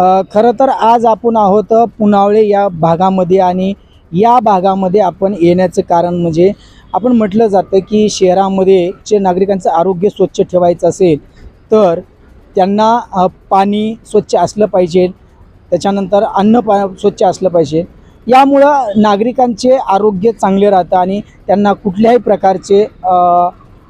खरं तर आज आपण आहोत पुनावळे या भागामध्ये आणि या भागामध्ये आपण येण्याचं कारण म्हणजे आपण म्हटलं जातं की शहरामध्ये जे नागरिकांचं आरोग्य स्वच्छ ठेवायचं असेल तर त्यांना पाणी स्वच्छ असलं पाहिजे त्याच्यानंतर अन्न पा स्वच्छ असलं पाहिजे. यामुळं नागरिकांचे आरोग्य चांगले राहतं आणि त्यांना कुठल्याही प्रकारचे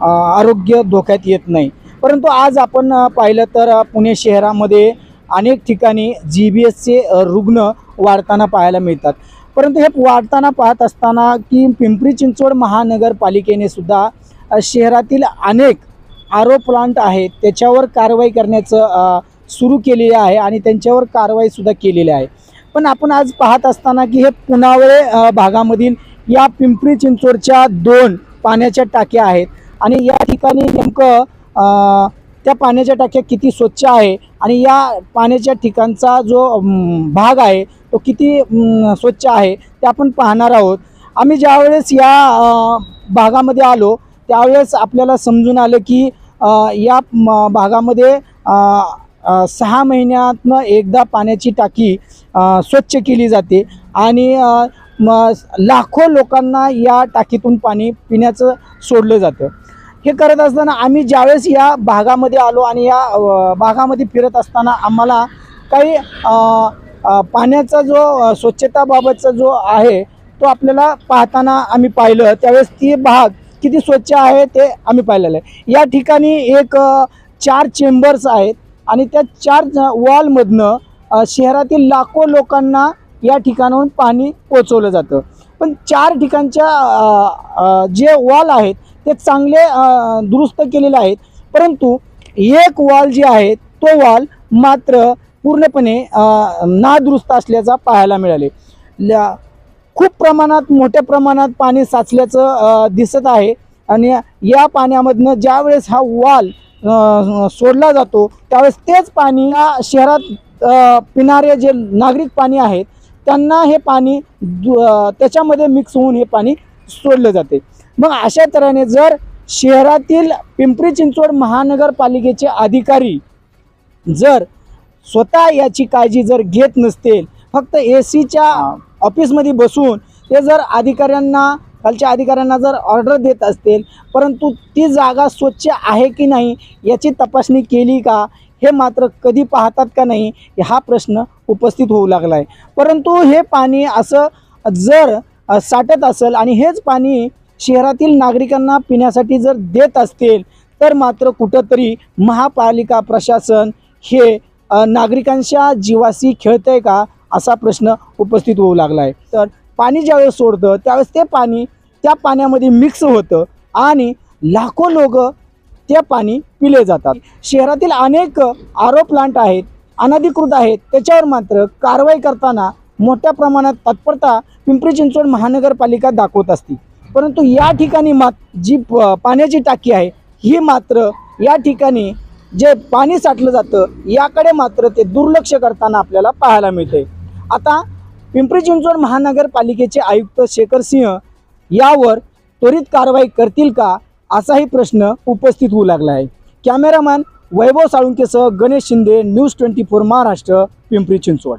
आरोग्य धोक्यात येत नाही. परंतु आज आपण पाहिलं तर पुणे शहरामध्ये अनेक ठिकाणी जी बी एसचे रुग्ण वाढताना पाहायला मिळतात. परंतु हे वाढताना पाहत असताना की पिंपरी चिंचवड महानगरपालिकेने सुद्धा शहरातील अनेक आरो प्लांट आहेत त्याच्यावर कारवाई करण्याचं सुरू केलेली आहे आणि त्यांच्यावर कारवाईसुद्धा केलेली आहे. पण आपण आज पाहत असताना की हे पुनावळे भागामधील या पिंपरी चिंचवडच्या दोन पाण्याच्या टाक्या आहेत आणि या ठिकाणी नेमकं त्या पाण्याच्या टाक्या किती स्वच्छ आहे आणि या पाण्याच्या ठिकाणचा जो भाग आहे तो किती स्वच्छ आहे ते आपण पाहणार आहोत. आम्ही ज्यावेळेस या भागामध्ये आलो त्यावेळेस आपल्याला समजून आलं की या म- भागामध्ये सहा महिन्यातनं एकदा पाण्याची टाकी स्वच्छ केली जाते आणि लाखो लोकांना या टाकीतून पाणी पिण्याचं सोडलं जातं. हे करत असताना आम्ही ज्यावेळेस या भागामध्ये आलो आणि या भागामध्ये फिरत असताना आम्हाला काही पाण्याचा जो स्वच्छताबाबतचा जो आहे तो आपल्याला पाहताना आम्ही पाहिलं. त्यावेळेस ती भाग किती स्वच्छ आहे ते आम्ही पाहिलेलं आहे. या ठिकाणी एक चार चेंबर्स आहेत आणि त्या चार वॉलमधनं शहरातील लाखो लोकांना या ठिकाणाहून पाणी पोचवलं जातं. पण चार ठिकाणच्या जे वॉल आहेत ते चांगले दुरुस्त केलेले आहेत. परंतु एक वॉल जे आहे तो वॉल मात्र पूर्णपणे नादुरुस्त असल्याचा पाहायला मिळाले. खूप प्रमाणात मोठ्या प्रमाणात पाणी साचल्याचं दिसत आहे. आणि या पाण्यामधनं ज्यावेळेस हा वॉल सोडला जातो त्यावेळेस तेच पाणी या शहरात पिणारे जे नागरिक पाणी आहेत त्यांना हे पाणी दु- त्याच्यामध्ये मिक्स होऊन हे पाणी सोडलं जाते. मग अशा तऱ्हेने जर शहरातील पिंपरी चिंचवड महानगरपालिकेचे अधिकारी जर स्वतः याची काळजी जर घेत नसतील फक्त ए सीच्या ऑफिसमध्ये बसून ते जर अधिकाऱ्यांना खालच्या अधिकाऱ्यांना जर ऑर्डर देत असतील परंतु ती जागा स्वच्छ आहे की नाही याची तपासणी केली का हे मात्र कधी पाहतात का नाही हा प्रश्न उपस्थित होऊ लागला आहे परंतु हे पाणी असं जर साठत असेल आणि हेच पाणी शहरातील नागरिकांना पिण्यासाठी जर देत असतील तर मात्र कुठंतरी महापालिका प्रशासन हे नागरिकांच्या जीवाशी खेळतंय का असा प्रश्न उपस्थित होऊ लागला आहे तर पाणी ज्यावेळेस सोडतं त्यावेळेस ते पाणी त्या पाण्यामध्ये मिक्स होतं आणि लाखो लोक ते पाणी पिले जातात. शहरातील अनेक आरो प्लांट आहेत अनधिकृत आहेत त्याच्यावर मात्र कारवाई करताना मोठ्या प्रमाणात तत्परता पिंपरी चिंचवड महानगरपालिका दाखवत असते. परंतु या ठिकाणी मात जी पाण्याची टाकी आहे ही मात्र या ठिकाणी जे पाणी साठलं जातं याकडे मात्र ते दुर्लक्ष करताना आपल्याला पाहायला मिळते आता पिंपरी चिंचवड महानगरपालिकेचे आयुक्त शेखर सिंह यावर त्वरित कारवाई करतील का असाही प्रश्न उपस्थित होऊ लागला आहे. Cameraman Vaibhav साळुंकेसह Ganesh Shinde news twenty four Maharashtra Pimpri Chinchwad.